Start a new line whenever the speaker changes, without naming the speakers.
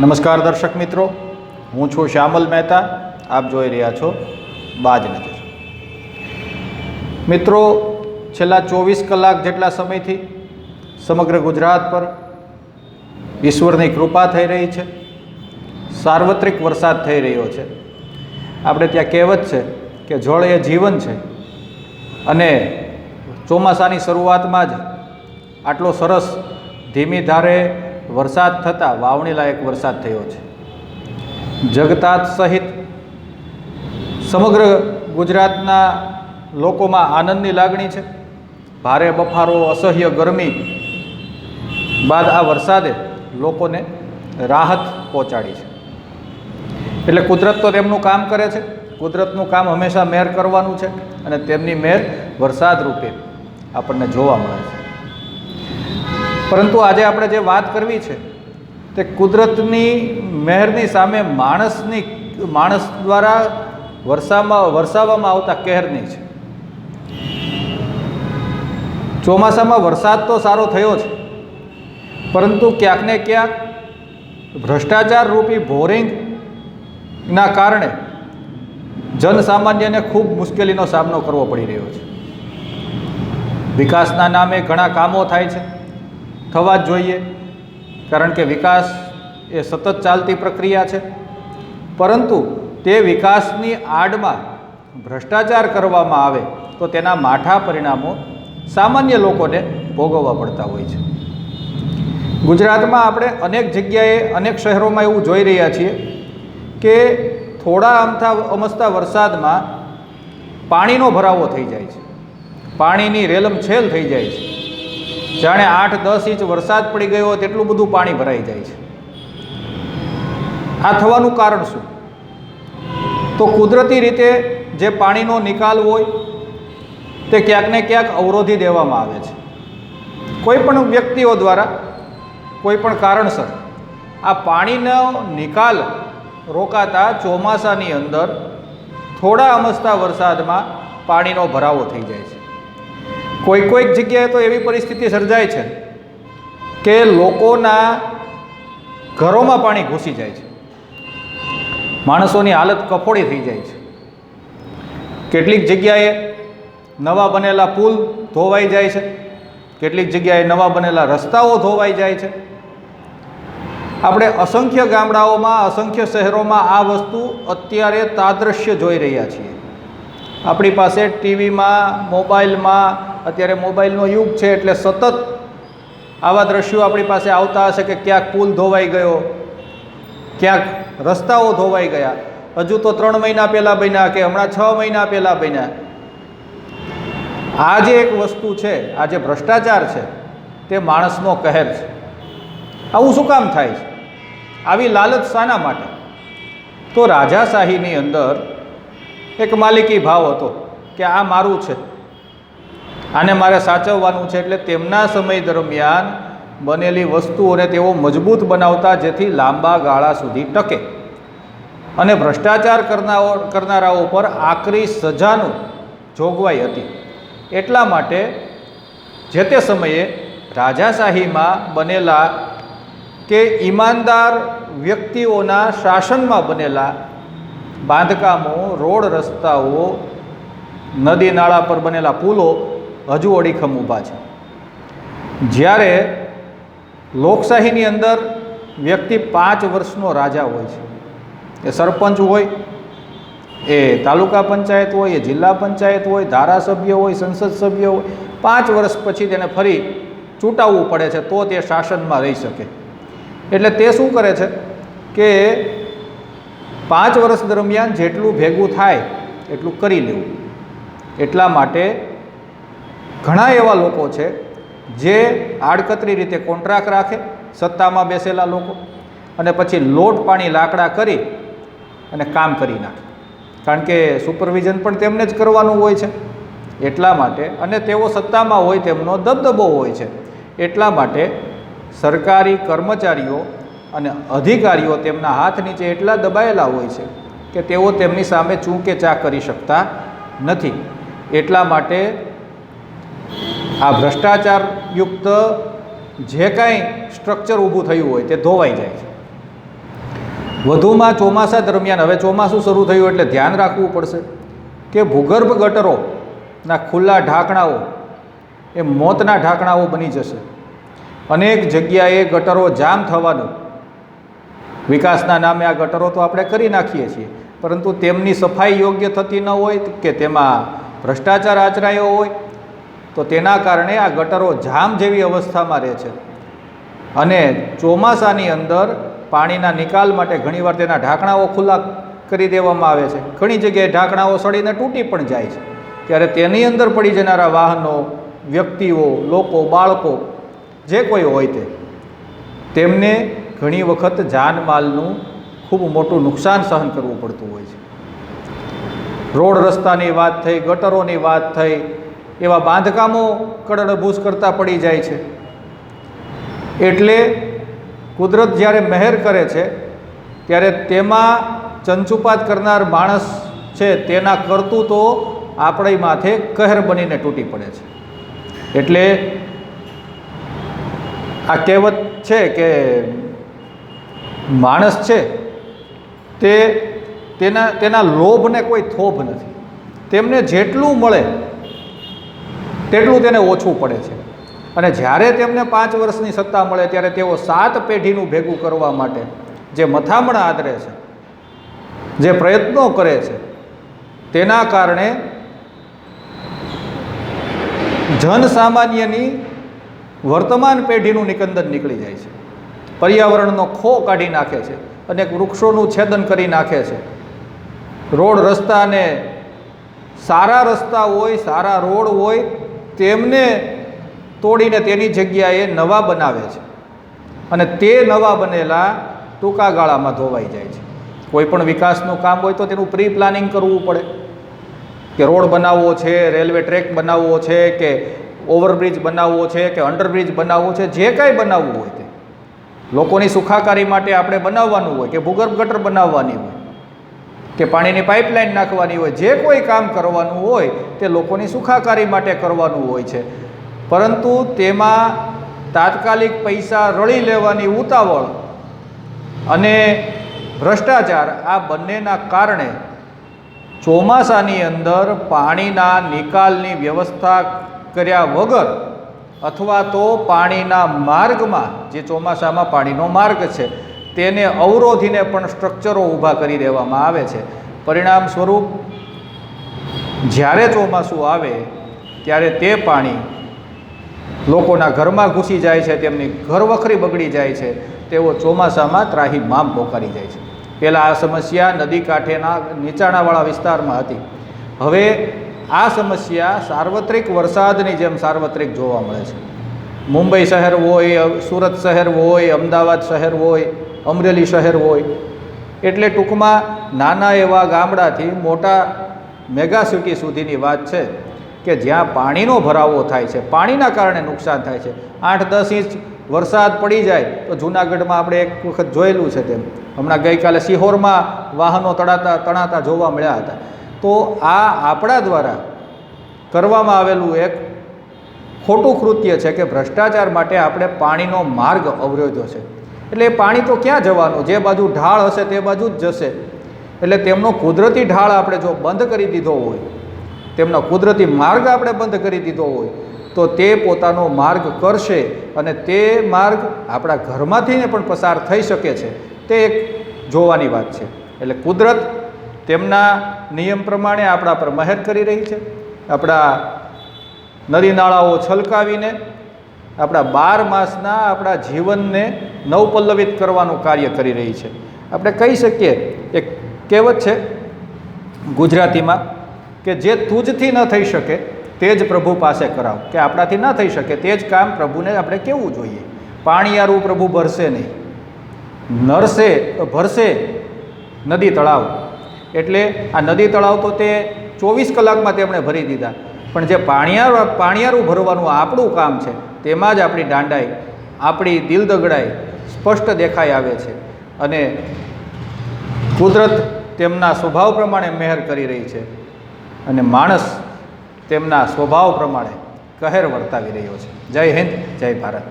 નમસ્કાર દર્શક મિત્રો, હું છું શ્યામલ મહેતા, આપ જોઈ રહ્યા છો બાજ નજર. મિત્રો, છેલ્લા ચોવીસ કલાક જેટલા સમયથી સમગ્ર ગુજરાત પર ઈશ્વરની કૃપા થઈ રહી છે, સાર્વત્રિક વરસાદ થઈ રહ્યો છે. આપણે ત્યાં કહેવત છે કે જળ એ જીવન છે અને ચોમાસાની શરૂઆતમાં જ આટલો સરસ ધીમી ધારે વરસાદ થતાં વાવણી લાયક વરસાદ થયો છે. જગતાત સહિત સમગ્ર ગુજરાતના લોકોમાં આનંદની લાગણી છે. ભારે બફારો, અસહ્ય ગરમી બાદ આ વરસાદે લોકોને રાહત પહોંચાડી છે. એટલે કુદરત તો તેમનું કામ કરે છે. કુદરતનું કામ હંમેશા મેર કરવાનું છે અને તેમની મેર વરસાદ રૂપે આપણને જોવા મળે છે. પરંતુ આજે આપણે જે વાત કરવી છે તે કુદરતની મહેરની સામે માણસની માણસ દ્વારા વરસામાં વરસાવવામાં આવતા કહેરની છે. ચોમાસામાં વરસાદ તો સારો થયો છે, પરંતુ ક્યાંક ને ક્યાંક ભ્રષ્ટાચાર રૂપી બોરિંગના કારણે જનસામાન્યને ખૂબ મુશ્કેલીનો સામનો કરવો પડી રહ્યો છે. વિકાસના નામે ઘણા કામો થાય છે. થવા જ જોઈએ. કારણ કે વિકાસ એ સતત ચાલતી પ્રક્રિયા છે. પરંતુ તે વિકાસની આડમાં ભ્રષ્ટાચાર કરવામાં આવે તો તેના માઠા પરિણામો સામાન્ય લોકોને ભોગવવા પડતા હોય છે. ગુજરાતમાં આપણે અનેક જગ્યાએ, અનેક શહેરોમાં એવું જોઈ રહ્યા છીએ કે થોડા અમથા અમસ્તા વરસાદમાં પાણીનો ભરાવો થઈ જાય છે. પાણીની રેલમછેલ થઈ જાય છે. જાણે આઠ, દસ ઇંચ વરસાદ પડી ગયો તેટલું બધું પાણી ભરાઈ જાય છે. આ થવાનું કારણ શું? તો કુદરતી રીતે જે પાણીનો નિકાલ હોય તે ક્યાંક ને ક્યાંક અવરોધી દેવામાં આવે છે. કોઈ પણ વ્યક્તિઓ દ્વારા, કોઈ પણ કારણસર આ પાણીનો નિકાલ રોકાતા ચોમાસાની અંદર થોડા અમસ્તા વરસાદમાં પાણીનો ભરાવો થઈ જાય છે. કોઈ કોઈક જગ્યાએ તો એવી પરિસ્થિતિ સર્જાય છે કે લોકોના ઘરોમાં પાણી ઘૂસી જાય છે. માણસોની હાલત કફોડી થઈ જાય છે. કેટલીક જગ્યાએ નવા બનેલા પુલ ધોવાઈ જાય છે. કેટલીક જગ્યાએ નવા બનેલા રસ્તાઓ ધોવાઈ જાય છે. આપણે અસંખ્ય ગામડાઓમાં, અસંખ્ય શહેરોમાં આ વસ્તુ અત્યારે તાદ્રશ્ય જોઈ રહ્યા છીએ. આપણી પાસે ટીવીમાં, મોબાઈલમાં અત્યારે મોબાઈલનો યુગ છે એટલે સતત આવા દ્રશ્યો આપણી પાસે આવતા હશે કે ક્યાંક પુલ ધોવાઈ ગયો, ક્યાંક રસ્તાઓ ધોવાઈ ગયા. હજુ તો ત્રણ મહિના પહેલાં બન્યા કે હમણાં છ મહિના પહેલાં બન્યા. આ જે એક વસ્તુ છે, આ જે ભ્રષ્ટાચાર છે, તે માણસનો કહેર છે. આવું શું કામ થાય છે? આવી લાલચ શાના માટે? તો રાજાશાહીની અંદર એક માલિકી ભાવ હતો કે આ મારું છે. આને મારે સાચવવાનું છે એટલે તેમના સમય દરમિયાન બનેલી વસ્તુઓને તેઓ મજબૂત બનાવતા જેથી લાંબા ગાળા સુધી ટકે. અને ભ્રષ્ટાચાર કરનારો કરનારાઓ પર આકરી સજાનું જોગવાઈ હતી. એટલા માટે જે તે સમયે રાજાશાહીમાં બનેલા કે ઈમાનદાર વ્યક્તિઓના શાસનમાં બનેલા બાંધકામો, રોડ રસ્તાઓ, નદી નાળા પર બનેલા પુલો હજુ અડીખમ ઊભા છે. જ્યારે લોકશાહીની અંદર વ્યક્તિ પાંચ વર્ષનો રાજા હોય છે, એ સરપંચ હોય, એ તાલુકા પંચાયત હોય, એ જિલ્લા પંચાયત હોય, ધારાસભ્ય હોય, સંસદ સભ્ય હોય, પાંચ વર્ષ પછી તેને ફરી ચૂંટાવવું પડે છે તો તે શાસનમાં રહી શકે. એટલે તે શું કરે છે કે પાંચ વર્ષ દરમિયાન જેટલું ભેગું થાય એટલું કરી લેવું. એટલા માટે ઘણા એવા લોકો છે જે આડકતરી રીતે કોન્ટ્રાક્ટ રાખે, સત્તામાં બેસેલા લોકો, અને પછી લોટ પાણી લાકડા કરી અને કામ કરી નાખે. કારણ કે સુપરવિઝન પણ તેમને જ કરવાનું હોય છે. એટલા માટે, અને તેઓ સત્તામાં હોય તેમનો દબદબો હોય છે. એટલા માટે સરકારી કર્મચારીઓ અને અધિકારીઓ તેમના હાથ નીચે એટલા દબાયેલા હોય છે કે તેઓ તેમની સામે ચૂંકે ચા કરી શકતા નથી. એટલા માટે આ ભ્રષ્ટાચારયુક્ત જે કાંઈ સ્ટ્રક્ચર ઊભું થયું હોય તે ધોવાઈ જાય છે. વધુમાં ચોમાસા દરમિયાન હવે ચોમાસું શરૂ થયું એટલે ધ્યાન રાખવું પડશે કે ભૂગર્ભ ગટરોના ખુલ્લા ઢાંકણાઓ એ મોતના ઢાંકણાઓ બની જશે. અનેક જગ્યાએ ગટરો જામ થવાનું. વિકાસના નામે આ ગટરો તો આપણે કરી નાખીએ છીએ, પરંતુ તેમની સફાઈ યોગ્ય થતી ન હોય કે તેમાં ભ્રષ્ટાચાર આચરાયો હોય તો તેના કારણે આ ગટરો જામ જેવી અવસ્થામાં રહે છે. અને ચોમાસાની અંદર પાણીના નિકાલ માટે ઘણીવાર તેના ઢાંકણાઓ ખુલ્લા કરી દેવામાં આવે છે. ઘણી જગ્યાએ ઢાંકણાઓ સડીને તૂટી પણ જાય છે. ત્યારે તેની અંદર પડી જનારા વાહનો, વ્યક્તિઓ, લોકો, બાળકો, જે કોઈ હોય તે, તેમને ઘણી વખત જાનમાલનું ખૂબ મોટું નુકસાન સહન કરવું પડતું હોય છે. રોડ રસ્તાની વાત થઈ, ગટરોની વાત થઈ એવા બાંધકામો કડડભૂસ કરતાં પડી જાય છે. એટલે કુદરત જ્યારે મહેર કરે છે, ત્યારે તેમાં ચંચુપાત કરનાર માણસ છે, તેના કરતું તો આપણી માથે કહેર બનીને તૂટી પડે છે. એટલે આ કહેવત છે કે માણસ છે, તે તેના તેના લોભને કોઈ થોભ નથી. તેમને જેટલું મળે તેટલું તેને ઓછું પડે છે. અને જ્યારે તેમને પાંચ વર્ષની સત્તા મળે ત્યારે તેઓ સાત પેઢીનું ભેગું કરવા માટે જે મથામણ આદરે છે, જે પ્રયત્નો કરે છે, તેના કારણે જનસામાન્યની વર્તમાન પેઢીનું નિકંદન નીકળી જાય છે. પર્યાવરણનો ખો કાઢી નાખે છે, અનેક વૃક્ષોનું છેદન કરી નાખે છે. રોડ રસ્તાને સારા રસ્તા હોય, સારા રોડ હોય તેમને તોડીને તેની જગ્યાએ નવા બનાવે છે. અને તે નવા બનેલા ટૂંકા ગાળામાં ધોવાઈ જાય છે. કોઈ પણ વિકાસનું કામ હોય તો તેનું પ્રી પ્લાનિંગ કરવું પડે. કે રોડ બનાવવો છે, રેલવે ટ્રેક બનાવવો છે, કે ઓવરબ્રિજ બનાવવો છે, કે અંડરબ્રિજ બનાવવો છે, જે કાંઈ બનાવવું હોય તે. લોકોની સુખાકારી માટે આપણે બનાવવાનું હોય કે ભૂગર્ભ ગટર બનાવવાની હોય. કે પાણીની પાઇપલાઇન નાખવાની હોય, જે કોઈ કામ કરવાનું હોય, તે લોકોની સુખાકારી માટે કરવાનું હોય છે. પરંતુ તેમાં તાત્કાલિક પૈસા રળી લેવાની ઉતાવળ અને ભ્રષ્ટાચાર, આ બંનેના કારણે ચોમાસાની અંદર પાણીના નિકાલની વ્યવસ્થા કર્યા વગર અથવા તો પાણીના માર્ગમાં, જે ચોમાસામાં પાણીનો માર્ગ છે તેને અવરોધીને પણ સ્ટ્રક્ચરો ઊભા કરી દેવામાં આવે છે. પરિણામ સ્વરૂપ, જ્યારે ચોમાસું આવે, ત્યારે તે પાણી લોકોના ઘરમાં ઘૂસી જાય છે, તેમની ઘરવખરી બગડી જાય છે, તેઓ ચોમાસામાં ત્રાહી મામ પોકારી જાય છે. પહેલાં આ સમસ્યા નદી કાંઠેના નીચાણાવાળા વિસ્તારમાં હતી. હવે આ સમસ્યા સાર્વત્રિક વરસાદની જેમ સાર્વત્રિક જોવા મળે છે. મુંબઈ શહેર હોય, સુરત શહેર હોય, અમદાવાદ શહેર હોય અમરેલી શહેર હોય. એટલે ટૂંકમાં નાના એવા ગામડાથી મોટા મેગા સિટી સુધીની વાત છે કે જ્યાં પાણીનો ભરાવો થાય છે, પાણીના કારણે નુકસાન થાય છે. આઠ દસ ઇંચ વરસાદ પડી જાય તો જૂનાગઢમાં આપણે એક વખત જોયેલું છે તેમ. હમણાં ગઈકાલે સિહોરમાં વાહનો તળાતા તણાતા જોવા મળ્યા હતા. તો આ આપણા દ્વારા કરવામાં આવેલું એક ખોટું કૃત્ય છે કે ભ્રષ્ટાચાર માટે આપણે પાણીનો માર્ગ અવરોધ્યો છે. એટલે એ પાણી તો ક્યાં જવાનું? જે બાજુ ઢાળ હશે તે બાજુ જ જશે. એટલે તેમનો કુદરતી ઢાળ આપણે જો બંધ કરી દીધો હોય, તેમનો કુદરતી માર્ગ આપણે બંધ કરી દીધો હોય, તો તે પોતાનો માર્ગ કરશે અને તે માર્ગ આપણા ઘરમાંથીને પણ પસાર થઈ શકે છે. તે એક જોવાની વાત છે. એટલે કુદરત તેમના નિયમ પ્રમાણે આપણા પર મહેર કરી રહી છે. આપણા નદી નાળાઓ છલકાવીને, આપણા બાર માસના આપણા જીવનને નવપલ્લવિત કરવાનું કાર્ય કરી રહી છે. આપણે કહી શકીએ, એક કહેવત છે ગુજરાતીમાં કે જે તુજથી ન થઈ શકે તે જ પ્રભુ પાસે કરાવ. કે આપણાથી ન થઈ શકે તે જ કામ પ્રભુને આપણે કેવું જોઈએ? પાણીયારું પ્રભુ ભરશે નહીં. નરસે ભરશે નદી તળાવ. એટલે આ નદી તળાવ તો તે ચોવીસ કલાકમાં તેમણે ભરી દીધા. પણ જે પાણીયાર, પાણીયારું ભરવાનું આપણું કામ છે, તેમાં જ આપણી દાંડાઈ આપણી દિલ દગડાઈ સ્પષ્ટ દેખાઈ આવે છે અને કુદરત તેમના સ્વભાવ પ્રમાણે મહેર કરી રહી છે અને માણસ તેમના સ્વભાવ પ્રમાણે કહેર વર્તાવી રહ્યો છે. જય હિન્દ, જય ભારત.